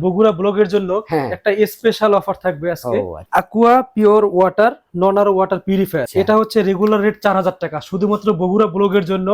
বগুড়া ব্লগের জন্য হ্যাঁ একটা স্পেশাল অফার থাকবে আজকে। Aqua pure water non R water purifier. এটা হচ্ছে রেগুলার রেট চার হাজার টাকা। শুধুমাত্র বগুড়া ব্লগের জন্য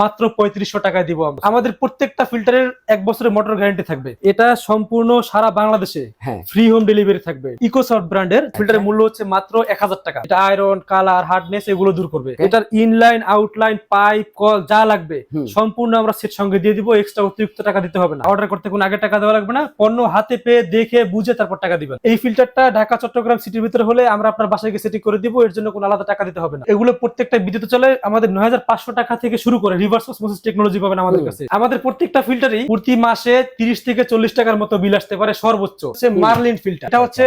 মাত্র পঁয়ত্রিশশো টাকায় দিব আমরা। আমাদের প্রত্যেকটা ফিল্টারের এক বছরের মোটর গ্যারান্টি থাকবে। এটা সম্পূর্ণ সারা বাংলাদেশে ফ্রি হোম ডেলিভারি থাকবে। ইকোসফট ব্র্যান্ডের ফিল্টারের মূল্য হচ্ছে মাত্র এক হাজার টাকা। এটা আয়রন কালার হার্ডনেস এগুলো দূর করবে। এটার ইনলাইন আউটলাইন পাইপ কল যা লাগবে সম্পূর্ণ আমরা সেট সঙ্গে দিয়ে দিব। এক্সট্রা অতিরিক্ত টাকা দিতে হবে না। অর্ডার করতে কোনো আগে টাকা দেওয়া লাগবে না। পণ্য হাতে পেয়ে দেখে বুঝে তারপর টাকা দিবেন। এই ফিল্টারটা ঢাকা চট্টগ্রাম সিটির ভিতরে হলে আমরা আপনার বাসায় গিয়ে সেটিং করে দিব এর জন্য কোনো আলাদা টাকা দিতে হবে না। এগুলো প্রত্যেকটা বিদ্যুৎ চলে আমাদের নয় হাজার পাঁচশো টাকা থেকে শুরু করে রিভার্স অসমোসিস টেকনোলজি পাবেন আমাদের কাছে। আমাদের প্রত্যেকটা ফিল্টারই প্রতি মাসে তিরিশ থেকে চল্লিশ টাকার মতো বিল আসতে পারে সর্বোচ্চ। সে মার্লিন ফিল্টার এটা হচ্ছে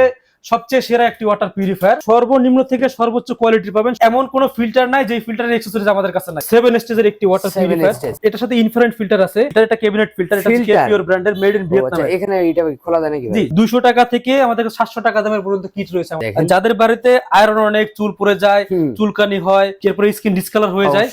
সবচেয়ে সেরা একটি ওয়াটার পিউরিফায়ার সর্বনিম্ন থেকে সর্বোচ্চ কোয়ালিটি পাবেন। এমন কোন ফিল্টার নাই যে ফিল্টারের এক্সেসরিজ আমাদের কাছে নাই। সেভেন স্টেজের একটি ওয়াটার পিউরিফায়ার এটার সাথে ইনফারেন্ট ফিল্টার আছে। এটা একটা ক্যাবিনেট ফিল্টার এটা Filter? পিওর ব্র্যান্ডের মেড ইন ভিয়েতনাম এখানে এটা খোলা যায় নাকি ভাই? জি দুইশো টাকা থেকে আমাদের সাতশো টাকা দামের পর্যন্ত কিট রয়েছে। আমাদের। যাদের বাড়িতে আয়রন অনেক চুল পড়ে যায় চুলকানি হয় এরপরে স্কিন ডিসকালার হয়ে যায়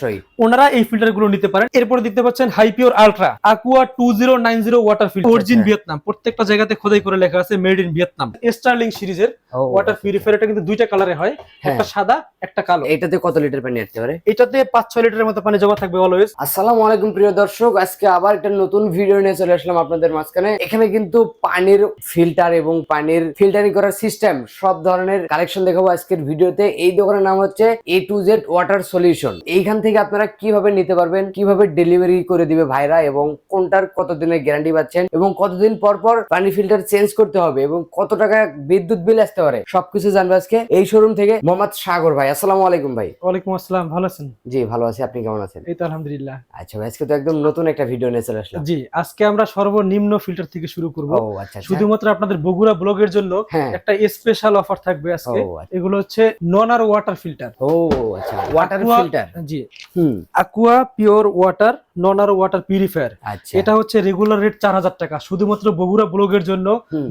ওনারা এই ফিল্টারগুলো নিতে পারেন। এরপরে দেখতে পাচ্ছেন hipure ultra aqua two zero nine zero water filter origin. Vietnam প্রত্যেকটা জায়গাতে খোদাই করে লেখা আছে মেড ইন ভিয়েতনাম স্টার্লিং সিরিজের ও, ওয়াটার পিউরিফায়ার এটা কিন্তু দুইটা কালারে হয় হ্যাঁ। একটা সাদা একটা কালো। এটাতে কত লিটার পানি আসতে পারে এটাতে পাঁচ ছয় লিটারের মতো পানি জমা থাকবে অলওয়েজ আসসালামু আলাইকুম প্রিয় দর্শক। আজকে আবার একটা নতুন ভিডিও নিয়ে চলে আসলাম আপনাদের মাঝখানে। এখানে কিন্তু পানির ফিল্টার এবং পানির ফিল্টারিং করার সিস্টেম সব ধরনের কালেকশন দেখাবো আজকের ভিডিওতে এই দোকানের নাম হচ্ছে A to Z water solution এইখান থেকে আপনারা কীভাবে নিতে পারবেন কীভাবে ডেলিভারি করে দিবে ভাইরা এবং কোনটার কতদিনের গ্যারান্টি পাচ্ছেন এবং কতদিন পর পর পানি ফিল্টার চেঞ্জ করতে হবে এবং কত টাকা বিদ্যুৎ বিল আসতে পারে। সবকিছু জানব আজকে এই শোরুম থেকে মোহাম্মদ সাগর ভাই। আসসালামু আলাইকুম ভাই। ওয়ালাইকুম আসসালাম ভালো আছেন? জি ভালো আছি। আপনি কেমন আছেন? এই তো আলহামদুলিল্লাহ। আচ্ছা ভাই আজকে তো একদম নতুন একটা ভিডিও নিয়ে চলে আসলাম। জি আজকে আমরা সর্বনিম্ন ফিল্টার থেকে শুরু করব। ও আচ্ছা আচ্ছা। শুধুমাত্র আপনাদের বগুড়া ব্লগের জন্য হ্যাঁ। একটা স্পেশাল অফার থাকবে আজকে। আচ্ছা। এগুলো হচ্ছে নন আর ওয়াটার ফিল্টার ও আচ্ছা ওয়াটার ফিল্টার জি। হুম। Aqua pure water non R water purifier আচ্ছা। এটা হচ্ছে রেগুলার রেট চার হাজার টাকা। শুধুমাত্র বগুড়া ব্লগের জন্য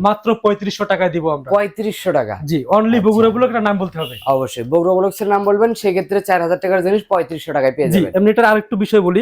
মাত্র পঁয়ত্রিশশো টাকায় দিব আমরা। পঁয়ত্রিশশো টাকা। জি অনলি আচ্ছা। বগুড়া ব্লগের নাম বলতে হবে। অবশ্যই বগুড়া ব্লগসের নাম বলবেন সেক্ষেত্রে চার হাজার টাকার জিনিস পঁয়ত্রিশশো টাকায় পেয়ে জি যাবেন। এমনি এটার আরেকটু বিষয় বলি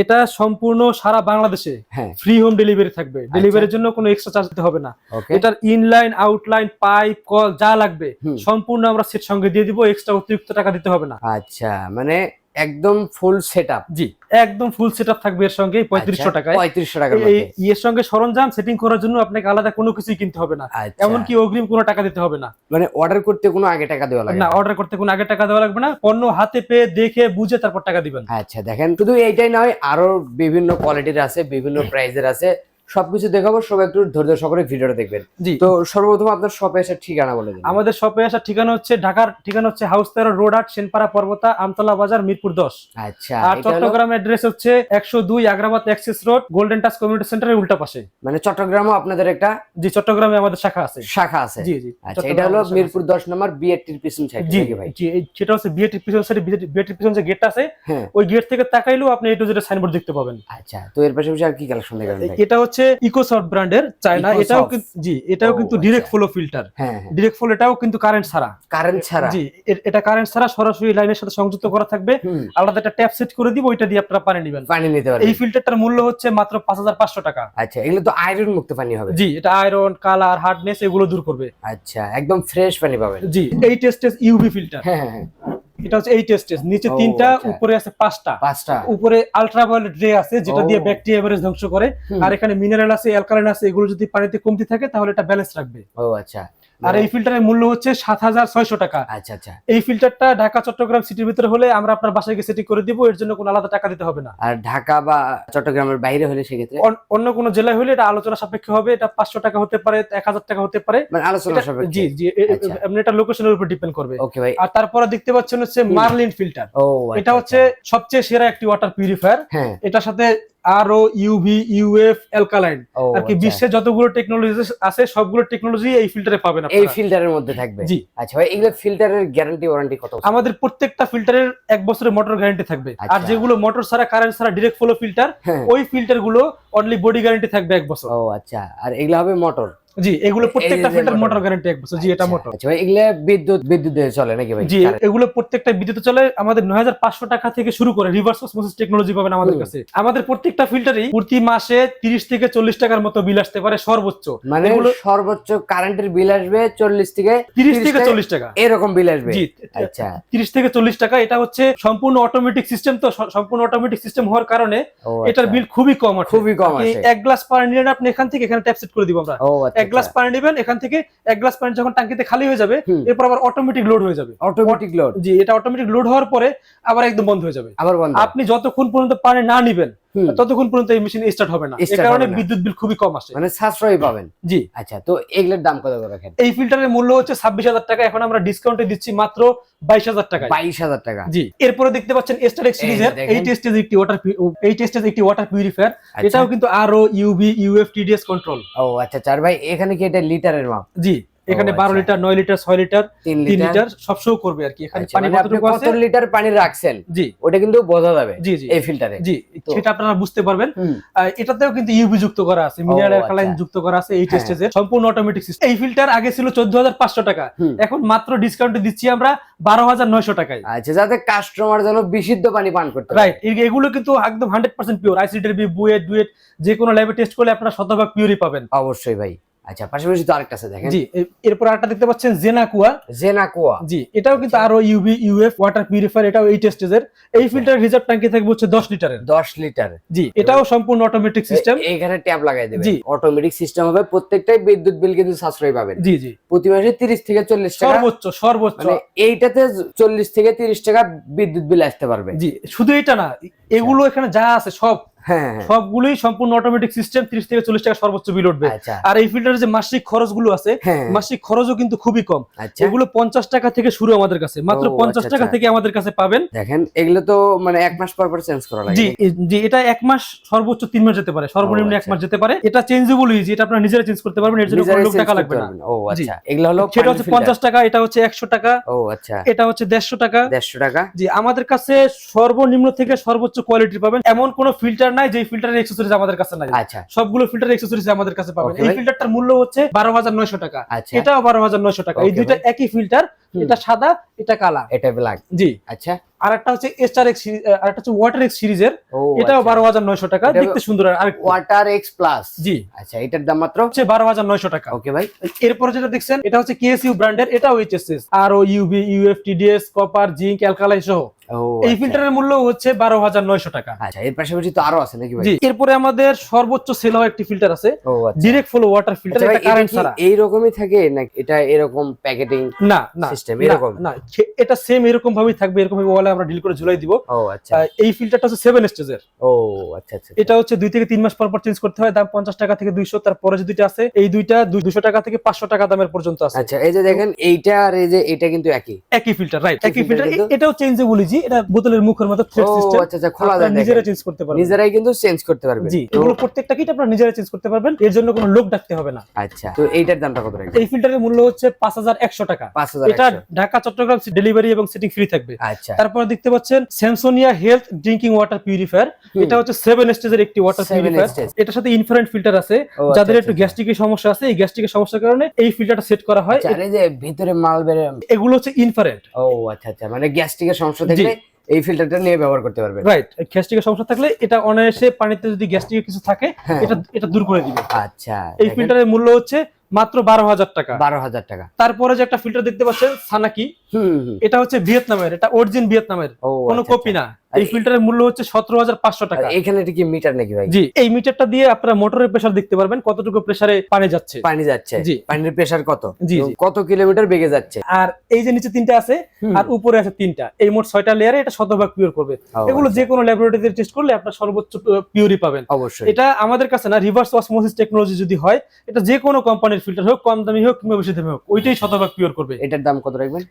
এটা সম্পূর্ণ সারা বাংলাদেশে হ্যাঁ। ফ্রি হোম ডেলিভারি থাকবে। ডেলিভারির জন্য কোনো এক্সট্রা চার্জ দিতে হবে না। এটার ইনলাইন আউটলাইন পাইপ কল যা লাগবে সম্পূর্ণ আমরা সেট সঙ্গে দিয়ে দিব এক্সট্রা অতিরিক্ত টাকা দিতে হবে না। আচ্ছা মানে একদম ফুল সেট আপ জি একদম ফুল সেট আপ থাকবে এর সঙ্গে পঁয়ত্রিশশো টাকায়। পঁয়ত্রিশশো টাকার এই মধ্যে। ইয়ের সঙ্গে সরঞ্জাম সেটিং করার জন্য আপনাকে আলাদা কোনো কিছুই কিনতে হবে না। আচ্ছা। এমনকি অগ্রিম কোনো টাকা দিতে হবে না। মানে অর্ডার করতে কোনো আগে টাকা দেওয়া লাগবে না না? অর্ডার করতে কোনো আগে টাকা দেওয়া লাগবে না। পণ্য হাতে পেয়ে দেখে বুঝে তারপর টাকা দিবেন। আচ্ছা দেখেন শুধু এইটাই নয় আরও বিভিন্ন কোয়ালিটির আছে বিভিন্ন প্রাইজের আছে। সবকিছু দেখাবো সবাই একটু ধৈর্য সহকারে ভিডিওটা দেখবেন। জি। তো সর্বপ্রথম আপনার শপে এসে ঠিকানা বলে দিন। আমাদের শপে আসার ঠিকানা হচ্ছে ঢাকার ঠিকানা হচ্ছে হাউস তেরো রোড আট সেনপাড়া পর্বতা আমতলা বাজার মিরপুর দশ। আচ্ছা আর চট্টগ্রাম অ্যাড্রেস হচ্ছে একশো দুই Agrabad access road golden touch community সেন্টারের উল্টা পাশে। মানে চট্টগ্রামও আপনাদের একটা জি চট্টগ্রামে আমাদের শাখা আছে। শাখা আছে। জি জি আচ্ছা এটা হলো মিরপুর দশ নম্বর বিএটির পিছন সাইড জি ভাই? জি সেটা হচ্ছে বিএটির পিছন সাইডে বিএটির পিছন যে গেট আছে হ্যাঁ। ওই গেট থেকে তাকাইলেও আপনি এই টু জেড সাইনবোর্ড দেখতে পাবেন। আচ্ছা তো এর পাশাপাশি আর কি কালেকশন দেখাবেন ভাই? এটা হচ্ছে ইকোসফট ব্র্যান্ডের চায়না এটাও কিন্তু জি এটাও কিন্তু। Direct flow filter direct flow এটাও কিন্তু কারেন্ট ছাড়া। কারেন্ট ছাড়া। জি এটা কারেন্ট ছাড়া সরাসরি লাইনের সাথে সংযুক্ত করা থাকবে। আলাদা একটা ট্যাপ সেট করে দিব ওইটা দিয়ে আপনারা পানি নেবেন। পানি নিতে পারবেন। এই ফিল্টারটার মূল্য হচ্ছে মাত্র পাঁচ হাজার পাঁচশো টাকা। আচ্ছা এগুলো তো আয়রন মুক্ত পানি হবে। জি এটা আয়রন কালার হার্ডনেস এগুলো দূর করবে। আচ্ছা একদম ফ্রেশ পানি পাবেন। জি এই টেস্টেস ইউভি ফিল্টার হ্যাঁ হ্যাঁ হ্যাঁ। এটা হচ্ছে এই টেস্টেস নিচে তিনটা আচ্ছা। উপরে আছে পাঁচটা। পাঁচটা। উপরে আলট্রাভায়োলেট রে আছে যেটা দিয়ে ব্যাকটেরিয়া ভাইরাস ধ্বংস করে। আর এখানে মিনারেল আছে অ্যালকালাইন আছে এগুলো যদি পানিতে কমতি থাকে তাহলে এটা ব্যালেন্স রাখবে। ও আচ্ছা। আর এই ফিল্টারের মূল্য হচ্ছে সাত হাজার ছয়শো টাকা। আচ্ছা আচ্ছা। এই ফিল্টারটা ঢাকা চট্টগ্রাম সিটির ভিতরে হলে আমরা আপনার বাসায় গিয়ে সেটিং করে দিব এর জন্য কোনো আলাদা টাকা দিতে হবে না। আর ঢাকা বা চট্টগ্রামের বাইরে হলে সেক্ষেত্রে? অন- অন্য কোনো জেলায় হলে এটা আলোচনা সাপেক্ষে হবে এটা পাঁচশো টাকা হতে পারে এক হাজার টাকা হতে পারে। মানে আলোচনা সবাই জি জি আচ্ছা। এমনি এটা লোকেশনের উপর ডিপেন্ড করবে। ওকে ভাই। আর তারপরে দেখতে পাচ্ছেন হচ্ছে হুম। মার্লিন ফিল্টার এটা আচ্ছা, হচ্ছে সবচেয়ে সেরা একটি ওয়াটার পিউরিফায়ার আচ্ছা। হ্যাঁ। এটার সাথে আরও ইউভি ইউএফ অ্যালকালাইন আর কি আচ্ছা। বিশ্বে যতগুলো টেকনোলজি আছে সবগুলো টেকনোলজি এই ফিল্টারে পাবেন এই ফিল্টারের মধ্যে থাকবে? জি। আচ্ছা ভাই এগুলো ফিল্টারের গ্যারান্টি ওয়ারেন্টি কত আমাদের প্রত্যেকটা ফিল্টারের এক বছরের মোটর গ্যারান্টি থাকবে। আর আচ্ছা। যেগুলো মোটর ছাড়া কারেন্ট ছাড়া ডিরেক্ট ফ্লো ফিল্টার ওই ফিল্টারগুলো অনলি বডি গ্যারান্টি থাকবে এক বছর। ও আচ্ছা। আর এগুলো হবে মোটর জি এগুলো প্রত্যেকটা ফিল্টার মোটর গ্যারান্টি এক বছর জি এটা মোটর আচ্ছা ভাই এগুলো বিদ্যুৎ বিদ্যুৎ দিয়ে চলে নাকি ভাই? জি এগুলো প্রত্যেকটা বিদ্যুৎ চলে আমাদের টাকা থেকে শুরু করে রিভার্স অসমোসিস টেকনোলজি পাবেন আমাদের কাছে। আমাদের প্রত্যেকটা ফিল্টারই প্রতি মাসে তিরিশ থেকে চল্লিশ টাকার মতো বিল আসতে পারে সর্বোচ্চ। মানে সর্বোচ্চ কারেন্টের বিল আসবে চল্লিশ থেকে তিরিশ থেকে টাকা- চল্লিশ টাকা। এরকম বিল আসবে। জি আচ্ছা। তিরিশ থেকে চল্লিশ টাকা এটা হচ্ছে সম্পূর্ণ অটোমেটিক সিস্টেম তো সম্পূর্ণ অটোমেটিক সিস্টেম হওয়ার কারণে এটার আচ্ছা। বিল খুবই কম খুবই কম আসে। এক গ্লাস পানি আপনি এখান থেকে এখানে ট্যাপ সেট করে দিব আমরা। ও আচ্ছা। এক গ্লাস পানি নেবেন এখান থেকে এক গ্লাস পানি যখন টাঙ্কিতে খালি হয়ে যাবে এরপর আবার অটোমেটিক লোড হয়ে যাবে। অটোমেটিক লোড জি এটা অটোমেটিক লোড হওয়ার পরে আবার একদম বন্ধ হয়ে যাবে। আবার বন্ধ। আপনি যতক্ষণ পর্যন্ত পানি না নিবেন। ততক্ষণ পর্যন্ত এই মেশিন স্টার্ট হবে না। এই কারণে বিদ্যুৎ বিল খুবই কম আসে। মানে সাশ্রয় পাবেন। জি। আচ্ছা তো এগুলোর দাম কত করে রাখেন? এই ফিল্টারের মূল্য হচ্ছে ছাব্বিশ হাজার টাকা। এখন আমরা ডিসকাউন্টে দিচ্ছি মাত্র বাইশ হাজার টাকা বাইশ হাজার টাকা। জি। এরপরে দেখতে পাচ্ছেন যে সিরিজের। এই টেস্টেজ একটি ওয়াটার এই টেস্টেজ একটি ওয়াটার পিউরিফায়ার আচ্ছা। এটাও কিন্তু আরও ইউভি ইউএফ টিডিএস কন্ট্রোল ও আচ্ছা চার ভাই এখানে কি এটা লিটারের মাপ? জি। এখানে বারো আচ্ছা। লিটার নয় লিটার ছয় লিটার তিন লিটার। লিটার সব শো করবে আর কি। এখানে আচ্ছা, পানি মানে কতটুকু কত আছে লিটার পানি রাখছেন? জি। ওটা কিন্তু বোঝা যাবে জি জি। এই ফিল্টারে জি সেটা আপনারা বুঝতে পারবেন। এটাতেও কিন্তু ইউভি যুক্ত করা আছে মিনারেল আচ্ছা। অ্যালকালাইন যুক্ত করা আছে এই হ্যাঁ। টেস্টেজের সম্পূর্ণ অটোমেটিক সিস্টেম এই ফিল্টার আগে ছিল চোদ্দ হাজার পাঁচশো টাকা। এখন মাত্র ডিসকাউন্টে দিচ্ছি আমরা বারো হাজার নয়শো টাকায়। আচ্ছা যাতে কাস্টমার যেন বিশুদ্ধ পানি পান করতে রাইট এগুলো কিন্তু একদম হান্ড্রেড পার্সেন্ট পিওর আইসিডির বি বুয়েট ডুয়েট যে কোনো ল্যাবে টেস্ট করলে আপনারা শতভাগ পিওরই পাবেন। অবশ্যই ভাই। আচ্ছা পাশাপাশি তো আরেকটা আছে দেখেন। জি এরপর আরেকটা দেখতে পাচ্ছেন জেনাকুয়া জেনাকোয়া জি এটাও কিন্তু আরও ইউভি ইউএফ ওয়াটার পিউরিফায়ার এটাও এই টেস্টেজের এই ফিল্টার রিজার্ভ ট্যাঙ্কি থাকবে হচ্ছে দশ লিটারের। দশ লিটার। জি এটাও সম্পূর্ণ অটোমেটিক সিস্টেম এখানে ট্যাপ লাগাই দেবে জি। অটোমেটিক সিস্টেম হবে প্রত্যেকটাই বিদ্যুৎ বিল কিন্তু সাশ্রয় পাবেন। জি জি। প্রতি মাসে তিরিশ থেকে চল্লিশ টাকা। সর্বোচ্চ সর্বোচ্চ। মানে এইটাতে চল্লিশ থেকে তিরিশ টাকা বিদ্যুৎ বিল আসতে পারবে। জি শুধু এটা না এগুলো এখানে যা আছে সব সবগুলোই সম্পূর্ণ অটোমেটিক সিস্টেম ত্রিশ থেকে চল্লিশ টাকা সর্বোচ্চ বিল উঠবে। আচ্ছা। আর এই ফিল্টারের যে মাসিক খরচগুলো আছে হ্যাঁ। মাসিক খরচও কিন্তু খুবই কম। আচ্ছা। এগুলো পঞ্চাশ টাকা থেকে শুরু আমাদের কাছে। মাত্র পঞ্চাশ আচ্ছা, টাকা। থেকে আমাদের কাছে পাবেন। দেখেন এগুলো তো মানে এক মাস পর পর চেঞ্জ করা লাগে। জি জি এটা এক মাস সর্বোচ্চ তিন মাস যেতে পারে। সর্বনিম্ন এক। মাস যেতে পারে। এটা চেঞ্জেবল ইজি এটা আপনারা নিজেরা চেঞ্জ করতে পারবেন। এর জন্য কোনো টাকা লাগবে না। ও আচ্ছা। এগুলো হলো সেটা হচ্ছে পঞ্চাশ টাকা এটা হচ্ছে একশো টাকা। ও আচ্ছা। এটা হচ্ছে দেড়শো টাকা। দেড়শো টাকা। জি আমাদের কাছে সর্বনিম্ন থেকে সর্বোচ্চ কোয়ালিটি পাবেন। এমন কোন ফিল্টার নাই যে ফিল্টারের এক্সেসরিজ আমাদের কাছে নাই। আচ্ছা। সবগুলো ফিল্টার এক্সেসরিজ আমাদের কাছে পাবেন। এই ফিল্টারটার মূল্য হচ্ছে বারো হাজার নয়শো টাকা। আচ্ছা। এটাও বারো হাজার নয়শো টাকা। এই দুইটা একই ফিল্টার এটা সাদা এটা কালা। এটা ব্ল্যাক জি। আচ্ছা। আর একটা হচ্ছে এক্স আর একটা হচ্ছে ওয়াটার এক্স সিরিজের এটাও বারো হাজার নয়শো টাকা। দেখতে সুন্দর আর ওয়াটার এক্স প্লাস জি। আচ্ছা এটার দাম মাত্র? হচ্ছে বারো হাজার নয়শো টাকা। ওকে ভাই। এরপরে যেটা দেখছেন এটা হচ্ছে কেএসইউ ব্র্যান্ডের এটাও HSS R O UV UF TDS copper zinc alkaline সহ। এই আচ্ছা। ফিল্টারের মূল্য হচ্ছে বারো হাজার নয়শো টাকা। আচ্ছা এর পাশাপাশি তো আরও আছে নাকি ভাই? এরপরে আমাদের সর্বোচ্চ সেল হওয়া একটি ফিল্টার আছে। আচ্ছা। ডিরেক্ট ফ্লো ওয়াটার ফিল্টার আচ্ছা এটা কারেন্ট ছাড়া। এইরকমই থাকে নাকি এটা এরকম প্যাকেটিং না System, এরকম? না এটা সেম এরকম ভাবেই থাকবে এরকম ভাবে ওয়ালে আমরা ডিল করে ঝুলাই দিব। ও আচ্ছা। এই ফিল্টারটা হচ্ছে সেভেন স্টেজের ও আচ্ছা আচ্ছা এটা হচ্ছে দুই থেকে তিন মাস পর পর চেঞ্জ করতে হয় দাম পঞ্চাশ টাকা থেকে দুইশো তারপরে যে দুইটা আছে এই দুইটা দুইশো টাকা থেকে পাঁচশো টাকা দামের পর্যন্ত আছে। আচ্ছা এই যে দেখেন এইটা আর এই যে এটা কিন্তু একই? একই ফিল্টার রাইট একই ফিল্টার এটাও চেঞ্জেবল জি এটা বোতলের মুখের মতো থ্রেড ও সিস্টেম আচ্ছা আচ্ছা খোলা যায় নিজেরা চেঞ্জ করতে পারবেন। নিজেরাই কিন্তু চেঞ্জ করতে পারবে জি এগুলো প্রত্যেকটা কিট আপনারা নিজেরা চেঞ্জ করতে পারবেন এর জন্য কোনো লোক ডাকতে হবে না। আচ্ছা তো এইটার দামটা কত রাখবেন? এই ফিল্টারের মূল্য হচ্ছে পাঁচ হাজার একশো টাকা। পাঁচ হাজার এটা ঢাকা চট্টগ্রাম ডেলিভারি এবং সিটিং ফ্রি থাকবে। আচ্ছা। তারপর দেখতে পাচ্ছেন স্যামসোনিয়া হেলথ ড্রিঙ্কিং ওয়াটার পিউরিফায়ার এটা হচ্ছে সেভেন স্টেজের একটি ওয়াটার পিউরিফায়ার এটার সাথে ইনফারেন্ট ফিল্টার আছে। আচ্ছা, যাদের আচ্ছা, একটু আচ্ছা। গ্যাস্ট্রিকের সমস্যা আছে এই গ্যাস্ট্রিকের সমস্যার কারণে এই ফিল্টারটা সেট করা হয়। আচ্ছা, যে ভিতরে মাল বের এগুলো হচ্ছে ইনফারেন্ট ও আচ্ছা আচ্ছা মানে গ্যাস্ট্রিকের সমস্যা থাকলে এই ফিল্টারটা নিয়ে ব্যবহার করতে পারবেন। রাইট গ্যাস্ট্রিকের সমস্যা থাকলে এটা অনায়াসে পানিতে যদি গ্যাস্ট্রিকের কিছু থাকে হ্যাঁ। এটা এটা দূর করে দিবে। আচ্ছা এই ফিল্টারের মূল্য হচ্ছে মাত্র বারো হাজার টাকা। বারো হাজার টাকা। তারপরে যে একটা ফিল্টার দেখতে পাচ্ছেন সানাকি এটা হচ্ছে ভিয়েতনামের এটা অরিজিন ভিয়েতনামের। কোনো আচ্ছা, কপি আচ্ছা। না। এই ফিল্টারের মূল্য হচ্ছে সতেরো হাজার পাঁচশো টাকা। এখানে কি মিটার নাকি ভাই? জি এই মিটারটা দিয়ে আপনারা মোটরের প্রেসার দেখতে পারবেন কতটুকু প্রেসারে পানি যাচ্ছে। পানি যাচ্ছে। জি। পানির প্রেসার কত? জি, কত কিলোমিটার বেগে যাচ্ছে? আর এই যে নিচে তিনটা আছে আর উপরে আছে তিনটা। এই মোট ছয়টা লেয়ারে এটা শতভাগ পিওর করবে। এগুলো। যে কোনো ল্যাবরেটরিতে টেস্ট করলে আপনার সর্বোচ্চ পিওরই পাবেন। অবশ্যই। এটা আমাদের কাছে না রিভার্স অসমোসিস টেকনোলজি যদি হয় এটা যে কোনো কোম্পানির ফিল্টার হোক কম দামি হোক কিংবা বেশি দামি হোক ওইটাই শতভাগ পিওর করবে। এটার দাম কত রাখবেন?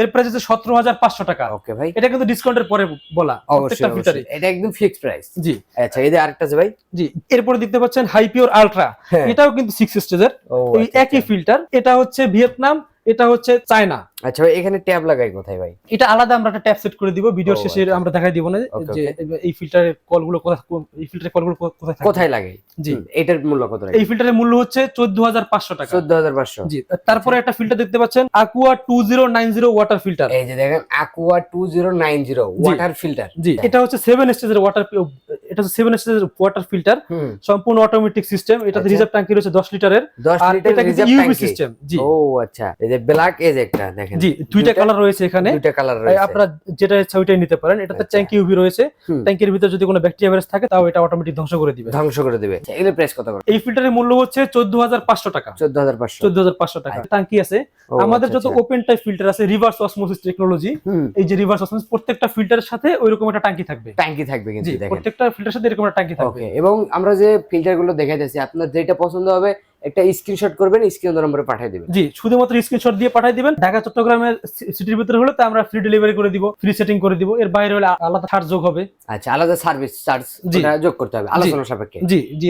এর প্রাইস হচ্ছে সতেরো হাজার পাঁচশো টাকা। ওকে ভাই। এটা কিন্তু ডিসকাউন্টের পরে বলা। প্রত্যেকটা। এটা একদম ফিক্সড প্রাইস জি। আচ্ছা এই যে আরেকটা আছে ভাই? জি এরপরে দেখতে পাচ্ছেন হাই পিওর আলট্রা হ্যাঁ। এটাও কিন্তু স্টেজের ওই আচ্ছা, একই ফিল্টার এটা হচ্ছে ভিয়েতনাম এটা হচ্ছে চায়না আচ্ছা ভাই এখানে ট্যাব লাগাই কোথায় ভাই? এটা আলাদা আমরা একটা ট্যাপ সেট করে দিব ভিডিওর শেষে আচ্ছা। আমরা দেখাই দিব না যে এই ফিল্টারের কলগুলো কোথায় এই ফিল্টারের কলগুলো কোথায় কোথায় লাগে? জি। এটার মূল্য কত এই ফিল্টারের মূল্য হচ্ছে চোদ্দ হাজার পাঁচশো টাকা। চোদ্দ হাজার পাঁচশো। জি তারপরে একটা ফিল্টার দেখতে পাচ্ছেন aqua two zero nine zero water filter এই যে দেখেন নাইন জিরো ওয়াটার ফিল্টার জি। এটা হচ্ছে সেভেন স্টেজের ওয়াটার এটা হচ্ছে সেভেন স্টেজের ওয়াটার ফিল্টার সম্পূর্ণ অটোমেটিক সিস্টেম এটাতে আচ্ছা। রিজার্ভ ট্যাঙ্কি রয়েছে দশ লিটারের দশ আর লিটার এটা রিজার্ভ ইউভি সিস্টেম জি। ও আচ্ছা। এই যে ব্ল্যাক এজ একটা দেখেন। জি দুইটা কালার রয়েছে এখানে। দুইটা কালার রয়েছে। আপনারা যেটা ইচ্ছা ওইটাই নিতে পারেন। এটাতে আচ্ছা। ট্যাঙ্কি ইউভি রয়েছে। ট্যাঙ্কির ভিতরে যদি কোনো ব্যাকটেরিয়া ভাইরাস থাকে তাও এটা অটোমেটিক ধ্বংস করে দিবে। ধ্বংস করে দেবে। আচ্ছা, এগুলো কত করে? এই ফিল্টারের মূল্য হচ্ছে চোদ্দ হাজার পাঁচশো টাকা। চোদ্দ হাজার পাঁচশো। চোদ্দ হাজার পাঁচশো টাকা। ট্যাঙ্কি আছে। আমাদের আচ্ছা, যত আচ্ছা। ওপেন টাইপ ফিল্টার আছে রিভার্স অসমোসিস টেকনোলজি এই যে রিভার্স অসমোসিস প্রত্যেকটা ফিল্টারের সাথে ওইরকম একটা ট্যাঙ্কি থাকবে। ট্যাঙ্কি থাকবে কিন্তু দেখেন। প্রত্যেকটা ফিল্টারের সাথে এরকম একটা ট্যাঙ্কি থাকবে। এবং আমরা যে ফিল্টারগুলো দেখাইতেছি আপনার যেটা পছন্দ হবে একটা স্ক্রিনশট করবেন স্ক্রিন নম্বরে পাঠিয়ে দিবেন। জি শুধুমাত্র স্ক্রিনশট দিয়ে পাঠিয়ে দিবেন। ঢাকা চট্টগ্রামের সিটির ভিতরে হলে তো আমরা ফ্রি ডেলিভারি করে দিব ফ্রি সেটিং করে দিব। এর বাইরে হলে আলাদা চার্জ যোগ হবে। আচ্ছা আলাদা সার্ভিস চার্জ। যোগ করতে হবে আলোচনা সাপেক্ষে। জি জি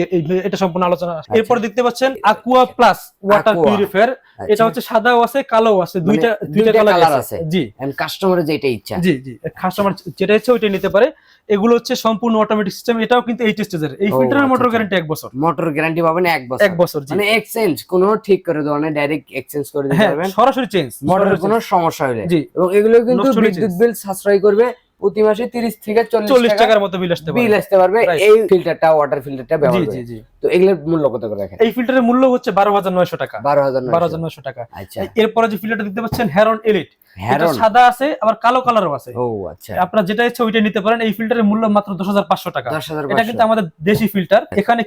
এটা সম্পূর্ণ আলোচনা। এরপর দেখতে পাচ্ছেন আকুয়া প্লাস ওয়াটার পিউরিফায়ার আচ্ছা। এটা হচ্ছে সাদাও আছে কালোও আছে দুইটা মানে দুইটা দুইটা কালার আছে আছে। জি। এন্ড কাস্টমারের যেটা ইচ্ছা। জি জি। কাস্টমার যেটা ইচ্ছে ওইটা নিতে পারে। এগুলো হচ্ছে সম্পূর্ণ অটোমেটিক সিস্টেম এটাও কিন্তু এইট স্টেজের এই ফিল্টারের মোটর। গ্যারান্টি এক বছর। মোটর গ্যারান্টি পাবেন এক বছর। এক বছর মানে এক্সচেঞ্জ কোনো ঠিক করে দেওয়া না ডাইরেক্ট এক্সচেঞ্জ করে দিতে হ্যাঁ পারবেন। সরাসরি চেঞ্জ মোটরের কোনো সমস্যা হলে। জি। এবং এগুলো কিন্তু বিদ্যুৎ বিল সাশ্রয় করবে প্রতি মাসে তিরিশ থেকে চল্লিশ চল্লিশ টাকা টাকার মতো বিল আসতে বিল আসতে পারবে। এই ফিল্টারটা ওয়াটার ফিল্টারটা ব্যবহার জি জি তো এগুলোর মূল্য কত করে রাখেন এই ফিল্টারের মূল্য হচ্ছে বারো হাজার নয়শো টাকা। বারো হাজার বারো হাজার নয়শো টাকা। আচ্ছা। এরপরে যে ফিল্টারটা দেখতে পাচ্ছেন হেরন এলিট এটা সাদা আছে আবার কালো কালারও আছে। ও আচ্ছা। আপনার যেটা ইচ্ছে ওইটা নিতে পারেন। এই ফিল্টারের মূল্য মাত্র দশ হাজার পাঁচশো টাকা। দশ এটা কিন্তু আমাদের দেশি ফিল্টার এখানে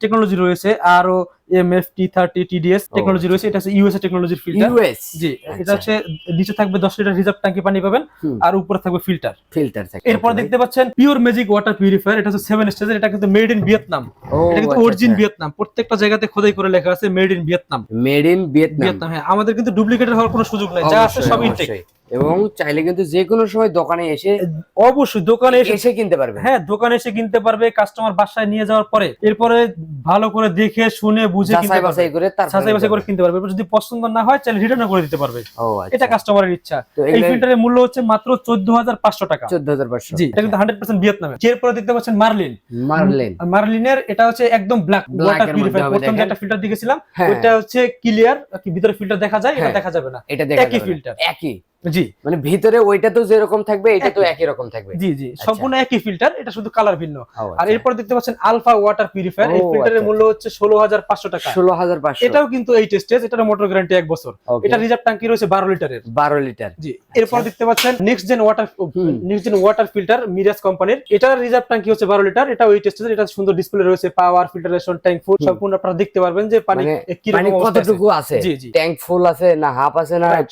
টেকনোলজি রয়েছে। আরও M T thirty TDS technology রয়েছে এটা হচ্ছে ইউএসএ টেকনোলজির ফিল্টার ইউএস জি আচ্ছা। এটা হচ্ছে নিচে থাকবে দশ লিটার রিজার্ভ ট্যাঙ্কি পানি পাবেন আর উপরে থাকবে ফিল্টার ফিল্টার থাকে। এরপর দেখতে পাচ্ছেন পিওর ম্যাজিক ওয়াটার পিউরিফায়ার এটা হচ্ছে সেভেন স্টেজের এটা কিন্তু মেড ইন ভিয়েতনাম এটা কিন্তু অরিজিন ভিয়েতনাম প্রত্যেকটা জায়গাতে খোদাই করে লেখা আছে made in Vietnam made in Vietnam Vietnam হ্যাঁ আমাদের কিন্তু ডুপ্লিকেটের হওয়ার কোনো সুযোগ নাই যা আছে সব ইনটেক এবং চাইলে কিন্তু যে কোনো সময় দোকানে এসে অবশ্যই দোকানে এসে কিনতে পারবে। হ্যাঁ দোকানে এসে কিনতে পারবে কাস্টমার বাসায় নিয়ে যাওয়ার পরে। এরপরে ভালো করে দেখে শুনে বুঝে যাচাই বাছাই করে যাচাই বাছাই করে কিনতে পারবে। যদি পছন্দ না হয় তাহলে রিটার্ন করে দিতে পারবে। ও এটা আচ্ছা কাস্টমারের ইচ্ছা এই ফিল্টারের মূল্য হচ্ছে মাত্র চোদ্দ হাজার পাঁচশো টাকা। চোদ্দ হাজার পাঁচশো জি এটা কিন্তু হান্ড্রেড পার্সেন্ট ভিয়েতনামে এরপরে দেখতে পাচ্ছেন মার্লিন মারলেন মার্লিনের এটা হচ্ছে একদম ব্ল্যাক ওয়াটার পিউরিফায়ার প্রথম একটা ফিল্টার দেখেছিলাম হ্যাঁ। ওইটা হচ্ছে ক্লিয়ার কি ভিতরে ফিল্টার দেখা যায় এটা হ্যাঁ। দেখা যাবে না। এটা একই filter। একই। জি। মানে ভিতরে ওইটা তো যেরকম থাকবে এটা তো একই। রকম থাকবে। জি জি সম্পূর্ণ একই ফিল্টার এটা শুধু কালার ভিন্ন। আর আচ্ছা। এরপর দেখতে পাচ্ছেন আলফা ওয়াটার পিউরিফায়ার এই ফিল্টারের আচ্ছা, মূল্য হচ্ছে ষোলো হাজার পাঁচশো টাকা। ষোলো হাজার পাঁচশো। এটাও কিন্তু এই টেস্টেজ এটার মোটর গ্যারান্টি এক বছর। এটা রিজার্ভ ট্যাঙ্কি রয়েছে বারো লিটারের। বারো লিটার। জি এরপর দেখতে পাচ্ছেন next gen water next gen water filter Miraj কোম্পানির এটার রিজার্ভ ট্যাঙ্কি হচ্ছে বারো লিটার। এটা ওই টেস্টেজ এটা সুন্দর ডিসপ্লে রয়েছে পাওয়ার ফিল্টারেশন ট্যাঙ্ক ফুল সম্পূর্ণ আপনারা দেখতে পারবেন যে পানি মানে কি রকম কতটুকু আছে? জি, জি। ট্যাঙ্ক ফুল আছে না হাফ আছে না Right,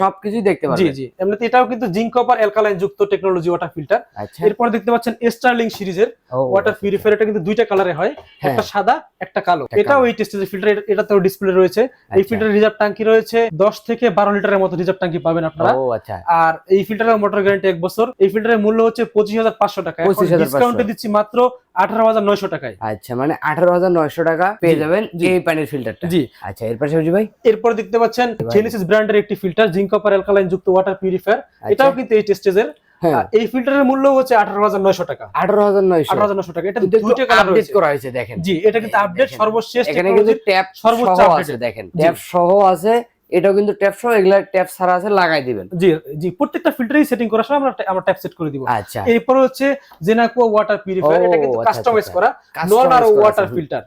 সব পানি দেখতে পারবেন। জি। জি এমনিতে এটাও কিন্তু জিঙ্ক কপার অ্যালকালাইন যুক্ত টেকনোলজি ওয়াটার ফিল্টার আচ্ছা। এরপর দেখতে পাচ্ছেন স্টারলিং সিরিজের ওয়াটার পিউরিফায়ার এটা কিন্তু দুইটা কালারে হয় হ্যাঁ। একটা সাদা একটা কালো। এটাও এই টেস্টের ফিল্টার এটাতেও ডিসপ্লে রয়েছে। এই আচ্ছা। ফিল্টারের রিজার্ভ ট্যাঙ্কি রয়েছে দশ থেকে বারো লিটারের মতো রিজার্ভ ট্যাঙ্কি পাবেন আপনারা। ও আচ্ছা। আর এই ফিল্টারের মোটর গ্যারান্টি এক বছর। এই ফিল্টারের মূল্য হচ্ছে পঁচিশ হাজার পাঁচশো টাকা। 25,500 ডিসকাউন্টে দিচ্ছি মাত্র আঠারো হাজার নয়শো টাকায়। আচ্ছা মানে আঠারো হাজার নয়শো টাকা পেয়ে যাবেন এই পানির ফিল্টারটা জি। আচ্ছা এর পাশাপাশি ভাই? এরপর দেখতে পাচ্ছেন জেনেসিস ব্র্যান্ডের একটি ফিল্টার জিঙ্ক কপার অ্যালকালাইন যুক্ত ওয়াটার পিউরিফায়ার এটাও কিন্তু এই টেস্টেজের হ্যাঁ। এই ফিল্টারের মূল্য হচ্ছে আঠারো হাজার নয়শো টাকা। আঠারো হাজার নয়শো। আঠারো হাজার নয়শো টাকা। এটা দুইটা কালার আপডেট করা হয়েছে দেখেন। জি এটা কিন্তু আপডেট দেখেন। সর্বশেষ এখানে কিন্তু ট্যাপ সর্বোচ্চ আছে দেখেন। ট্যাপ সহ আছে। এটাও কিন্তু ট্যাপ সহ এগুলা ট্যাপ ছাড়া আছে লাগাই দিবেন। জি জি প্রত্যেকটা ফিল্টারই সেটিং করার সময় আমরা আমরা ট্যাপ সেট করে দিব। আচ্ছা। এরপর হচ্ছে জেনাকো ওয়াটার পিউরিফায়ার এটা কিন্তু আচ্ছা, কাস্টমাইজ আচ্ছা। করা। Non R water filter.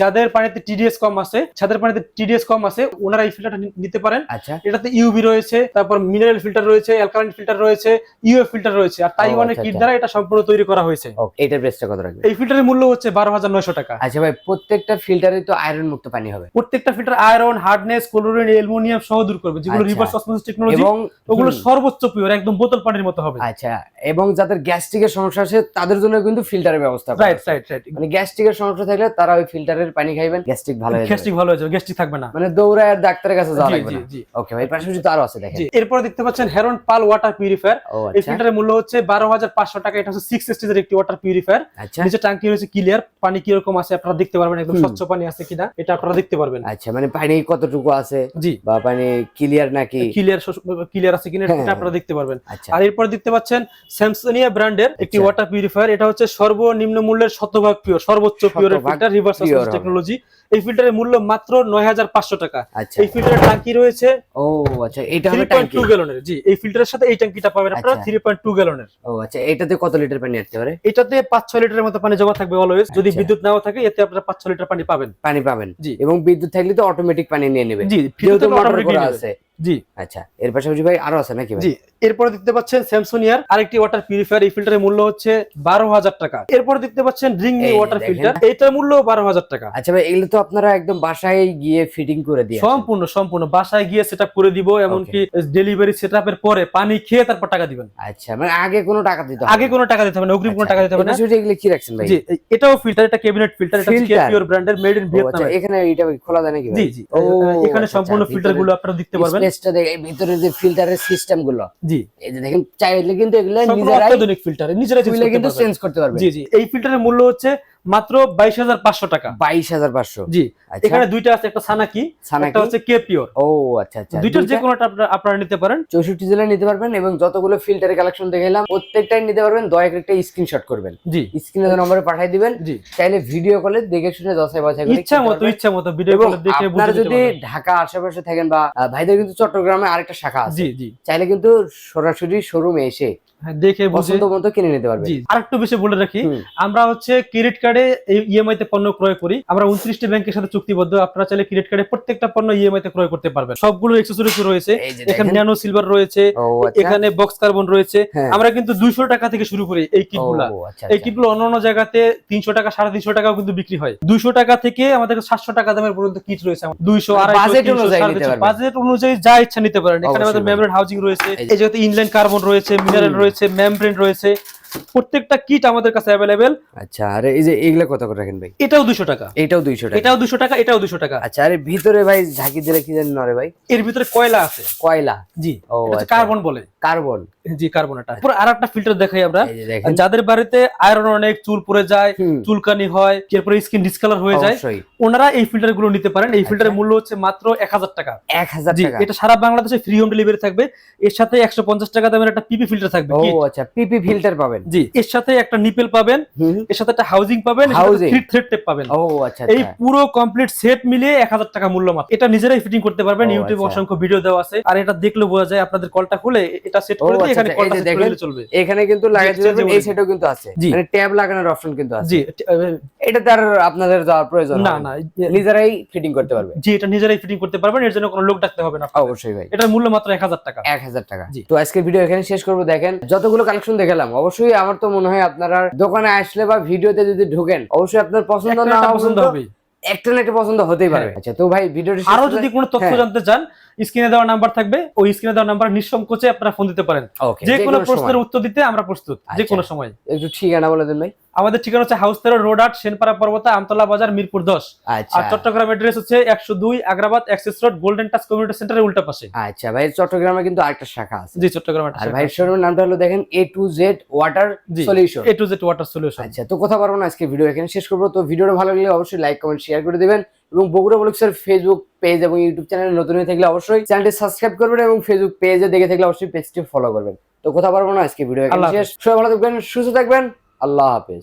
যাদের পানিতে টিডিএস কম আছে যাদের পানিতে টিডিএস কম আছে ওনারা এই ফিল্টারটা নিতে পারেন। আচ্ছা। এটাতে ইউভি রয়েছে তারপর মিনারেল ফিল্টার রয়েছে অ্যালকালাইন ফিল্টার রয়েছে ইউএফ ফিল্টার রয়েছে। আর তাইওয়ানের আচ্ছা, কিট আচ্ছা। দ্বারা এটা সম্পূর্ণ তৈরি করা হয়েছে। এটার প্রেসটা কত রাখবে এই ফিল্টারের মূল্য হচ্ছে বারো হাজার নয়শো টাকা। আচ্ছা ভাই প্রত্যেকটা ফিল্টারে তো আয়রন মুক্ত পানি হবে। প্রত্যেকটা filter iron hardness chlorine aluminium সহ দূর করবে। যেগুলো। রিভার্স অসমোসিস টেকনোলজি এবং ওগুলো সর্বোচ্চ পিওর একদম বোতল পানির মতো হবে। আচ্ছা এবং যাদের গ্যাস্ট্রিকের সমস্যা আছে তাদের জন্য কিন্তু ফিল্টারের ব্যবস্থা রাইট। রাইট রাইট মানে গ্যাস্ট্রিকের সমস্যা থাকলে তারা ওই ফিল্টারের পানি খাইবেন গ্যাস্ট্রিক ভালো হয়ে গ্যাস্ট্রিক ভালো হয়ে যাবে গ্যাস্ট্রিক থাকবে না। মানে দৌড়ায় আর ডাক্তারের কাছে যাওয়া লাগবে না। ওকে ভাই পাশাপাশি তো আরও আছে দেখেন। এরপরে দেখতে পাচ্ছেন হেরন পাল ওয়াটার পিউরিফায়ার এই আচ্ছা। ফিল্টারের মূল্য হচ্ছে বারো হাজার পাঁচশো টাকা এটা হচ্ছে সিক্স স্টেজের একটি ওয়াটার পিউরিফায়ার আচ্ছা। নিচে ট্যাঙ্কি রয়েছে ক্লিয়ার পানি কীরকম আছে আপনারা দেখতে পারবেন একদম স্বচ্ছ পানি আছে কিনা এটা আপনারা দেখতে পারবেন। আচ্ছা মানে পানি কতটুকু আছে? জি। বা পানি ক্লিয়ার নাকি? ক্লিয়ার ক্লিয়ার আছে কিনা হ্যাঁ। এটা আপনারা দেখতে পারবেন। আচ্ছা। আর এরপর দেখতে পাচ্ছেন স্যামসনিয়া ব্র্যান্ডের একটি। ওয়াটার পিউরিফায়ার এটা হচ্ছে সর্বনিম্ন মূল্যের শতভাগ পিওর সর্বোচ্চ pure filter reverse pure technology এই ফিল্টারের মূল্য মাত্র নয় হাজার পাঁচশো টাকা। আচ্ছা। এই ফিল্টারের ট্যাঙ্কি রয়েছে ও আচ্ছা এটা হবে ট্যাঙ্কি টু গ্যালনের জি এই ফিল্টারের সাথে এই ট্যাঙ্কিটা পাবেন আপনারা আচ্ছা। থ্রি পয়েন্ট টু গ্যালনের ও আচ্ছা এটাতে কত লিটার পানি আসতে পারে এটাতে পাঁচ ছয় লিটারের মতো পানি জমা থাকবে অলওয়েজ যদি আচ্ছা। বিদ্যুৎ নাও থাকে এতে আপনারা পাঁচ ছয় লিটার পানি পাবেন। পানি পাবেন। জি। এবং বিদ্যুৎ থাকলে তো অটোমেটিক পানি নিয়ে নেবে। জি যেহেতু মোটর করা আছে। জি। আচ্ছা এর পাশাপাশি ভাই আরও আছে নাকি জি এরপরে দেখতে পাচ্ছেন স্যামসুনিয়ার আরেকটি ওয়াটার পিউরিফায়ার এই ফিল্টারের মূল্য হচ্ছে বারো হাজার টাকা। এরপরে দেখতে পাচ্ছেন যে ওয়াটার ফিল্টার এটার মূল্য বারো হাজার টাকা। আচ্ছা ভাই এগুলো তো আপনারা একদম বাসায় গিয়ে ফিটিং করে দিয়ে সম্পূর্ণ সম্পূর্ণ। বাসায় গিয়ে সেট করে দিব এমনকি ডেলিভারি সেট পরে পানি খেয়ে তারপর টাকা দিবেন। আচ্ছা মানে আগে কোনো টাকা দিতে আগে কোনো টাকা দিতে হবে না অগ্রিম কোনো টাকা দিতে হবে না। এগুলো কি রাখছেন ভাই? জি এটাও ফিল্টার এটা ক্যাবিনেট ফিল্টার এটা Filter? পিওর ব্র্যান্ডের মেড ইন আচ্ছা ভিয়েতনাম এখানে এটা খোলা যায় নাকি জি জি এখানে আচ্ছা, সম্পূর্ণ আচ্ছা, ফিল্টারগুলো আপনারা দেখতে পারবেন। স্পেসটা ভিতরে যে ফিল্টারের সিস্টেমগুলো জি। এই যে দেখেন চাইলে কিন্তু এগুলো নিজেরাই আধুনিক ফিল্টার নিজেরাই কিন্তু চেঞ্জ করতে পারবে জি জি। এই ফিল্টারের মূল্য হচ্ছে মাত্র বাইশ হাজার পাঁচশো টাকা। বাইশ হাজার পাঁচশো। জি আচ্ছা। এখানে দুইটা আছে একটা সানাকি? একটা হচ্ছে কে পিওর ও আচ্ছা আচ্ছা। দুইটার যে কোনোটা আপনারা- নিতে পারেন। চৌষট্টি জেলা নিতে পারবেন এবং যতগুলো ফিল্টারের কালেকশন দেখালাম প্রত্যেকটাই নিতে পারবেন। দয়া করে একটা স্ক্রিনশট করবেন। জি। স্ক্রিনে নম্বরে পাঠিয়ে দিবেন জি। চাইলে ভিডিও কলে দেখে শুনে যাচাই বাছাই করে ইচ্ছা মতো ইচ্ছা মতো ভিডিও কলে দেখে আপনারা যদি ঢাকা আশেপাশে থাকেন বা ভাইদের কিন্তু চট্টগ্রামে আরেকটা শাখা আছে। জি জি। চাইলে কিন্তু সরাসরি শোরুমে এসে দেখে পছন্দ মতো কিনে নিতে আরেকটু বেশি বলে রাখি আমরা হচ্ছে ক্রেডিট কার্ডে ইএমআই তে পণ্য ক্রয় করি। আমরা উনত্রিশটি ব্যাংকের সাথে চুক্তিবদ্ধ আপনারা চাইলে ক্রেডিট কার্ডে প্রত্যেকটা পণ্য ইএমআই তে ক্রয় করতে পারবেন। সবগুলো এক্সেসরিজ রয়েছে। এই এখানে ন্যানো সিলভার রয়েছে আচ্ছা। এখানে বক্স কার্বন রয়েছে। হ্যাঁ। আমরা কিন্তু দুইশো টাকা থেকে শুরু করি এই কিটগুলা আচ্ছা, এই আচ্ছা। কিটগুলো অন্য অন্য জায়গাতে তিনশো টাকা সাড়ে তিনশো টাকাও কিন্তু বিক্রি হয়। দুইশো টাকা থেকে আমাদের সাতশো টাকা দামের পর্যন্ত কিট রয়েছে দুইশো মানে অনুযায়ী বাজেট অনুযায়ী যা ইচ্ছা নিতে পারেন। এখানে আমাদের। হাউজিং রয়েছে এই এই জায়গাতে ইনলাইন কার্বন রয়েছে মিনারেল হুম। রয়েছে মেমব্রেন রয়েছে। প্রত্যেকটা কিট আমাদের কাছে অ্যাভেলেবেল আচ্ছা আরে এই যে এগুলো কত করে রাখেন ভাই? এটাও দুশো টাকা। এটাও দুইশো টাকা। এটাও দুশো টাকা এটাও দুশো টাকা। আচ্ছা আরে ভিতরে ভাই ঝাঁকি দিলে কি জানেন নরে ভাই? এর ভিতরে কয়লা আছে? কয়লা। জি ও এটা আচ্ছা। কার্বন বলে। কার্বন জি কার্বন এটা। পুরো আর একটা ফিল্টার দেখাই আমরা। যাদের বাড়িতে আয়রন অনেক চুল পড়ে যায় চুলকানি হয় এরপরে স্কিন ডিসকালার হয়ে যায় ওনারা এই ফিল্টারগুলো নিতে পারেন। এই ফিল্টারের আচ্ছা। মূল্য হচ্ছে মাত্র এক হাজার টাকা। এক হাজার জি টাকা। এটা সারা বাংলাদেশে ফ্রি হোম ডেলিভারি থাকবে। এর সাথে একশো পঞ্চাশ টাকা দামের একটা পিপি ফিল্টার থাকবে ও আচ্ছা পিপি ফিল্টার পাবেন। জি। এর সাথে একটা নিপেল পাবেন এর সাথে একটা হাউজিং পাবেন Housing? থ্রেড টেপ পাবেন। ও আচ্ছা এই আচ্ছা। পুরো কমপ্লিট সেট মিলিয়ে এক হাজার টাকা মূল্য মাত্র। এটা নিজেরাই ফিটিং করতে পারবেন ইউটিউবে আচ্ছা। অসংখ্য ভিডিও দেওয়া আছে। আর এটা দেখলে বোঝা যায় আপনাদের কলটা খুলে এটা সেট করে দিয়ে আচ্ছা, এখানে কলটা সেট করে চলবে। এখানে কিন্তু লাগাই দিতে পারবেন, এই। সেটাও কিন্তু আছে। মানে ট্যাব লাগানোর অপশন কিন্তু আছে। জি এটা তার আপনাদের যাওয়ার প্রয়োজন না না। নিজেরাই ফিটিং করতে পারবে। জি এটা নিজেরাই ফিটিং করতে পারবেন এর জন্য কোনো লোক ডাকতে হবে না অবশ্যই ভাই। এটার মূল্য মাত্র এক হাজার টাকা। এক হাজার টাকা। জি। তো আজকের ভিডিও এখানে শেষ করব দেখেন যতগুলো কালেকশন দেখালাম অবশ্যই আমার তো মনে হয় আপনারা দোকানে আসলে বা ভিডিওতে যদি ঢোকেন অবশ্যই আপনার পছন্দ না পছন্দ হবে একটা না একটা পছন্দ হতেই পারে হ্যাঁ। আচ্ছা তো ভাই ভিডিওটি আরও যদি কোনো তথ্য হ্যাঁ। জানতে চান স্ক্রিনে দেওয়া নাম্বার থাকবে ওই স্ক্রিনে দেওয়া নাম্বার নিঃসংকোচে আপনারা ফোন দিতে পারেন। যে কোনো প্রশ্নের উত্তর দিতে আমরা প্রস্তুত যে আচ্ছা। কোনো সময়। একটু ঠিকানা বলে দেন ভাই। আমাদের ঠিকানা হচ্ছে হাউস তেরো রোড আট সেনপাড়া পর্বত আমতলা বাজার মিরপুর দশ। আচ্ছা। আর চট্টগ্রাম অ্যাড্রেস হচ্ছে একশো দুই Agrabad access road golden touch community সেন্টারের উল্টা পাশে। আচ্ছা ভাই চট্টগ্রামে কিন্তু আরেকটা শাখা আছে। জি চট্টগ্রাম আর ভাই শোরুমের নামটা হলো দেখেন A to Z water solution A to Z water solution আচ্ছা তো কথা পারব না আজকে ভিডিও এখানে শেষ করব। তো ভিডিওটা ভালো লাগলে অবশ্যই লাইক কমেন্ট শেয়ার করে দিবেন। এবং বগুড়া ব্লগসের ফেসবুক পেজ এবং ইউটিউব চ্যানেলে নতুন হয়ে থাকলে অবশ্যই চ্যানেলটি সাবস্ক্রাইব করবেন এবং ফেসবুক পেজে দেখে থাকলে অবশ্যই পেজটি ফলো করবেন। তো কথা পারব না আজকে ভিডিও এখানে শেষ। সবাই ভালো থাকবেন সুস্থ থাকবেন আল্লাহ হাফেজ।